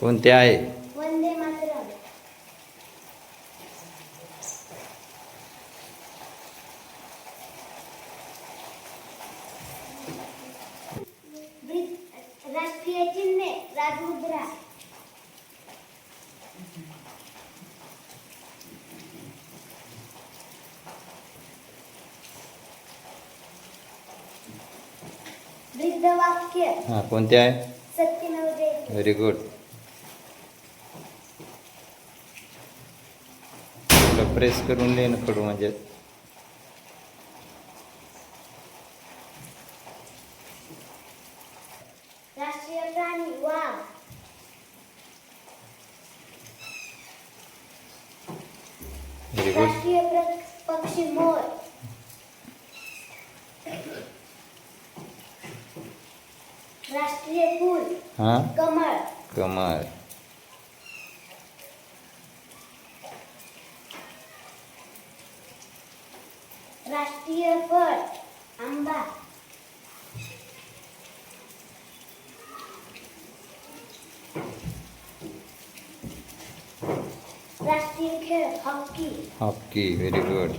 कोणते आहे? राष्ट्रीय चिन्हे राजमुद्रा. वृद्ध वाक्य. हां कोणते आहे? सत्य नवोदय व्हेरी गुड प्रेस करून लिहिणं कडू म्हणजे राष्ट्रीय प्राणी वाघ व्हेरी गुड राष्ट्रीय प्र- पक्षी मोर राष्ट्रीय फूल हां कमळ कमळ राष्ट्रीय फळ आंबा. राष्ट्रीय खेळ हॉकी. हॉकी व्हेरी गुड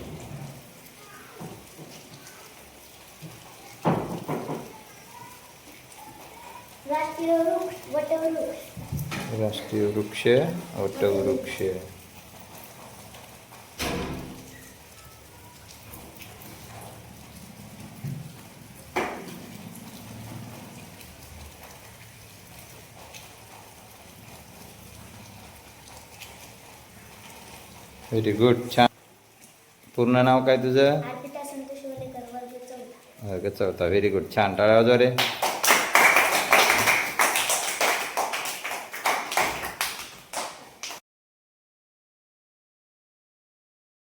राष्ट्रीय वृक्ष वटवृक्ष. राष्ट्रीय वृक्ष वटवृक्ष. व्हेरी गुड छान. पूर्ण नाव काय तुझं? वर्ग चौथा. व्हेरी गुड छान. टाळा वाजवा रे.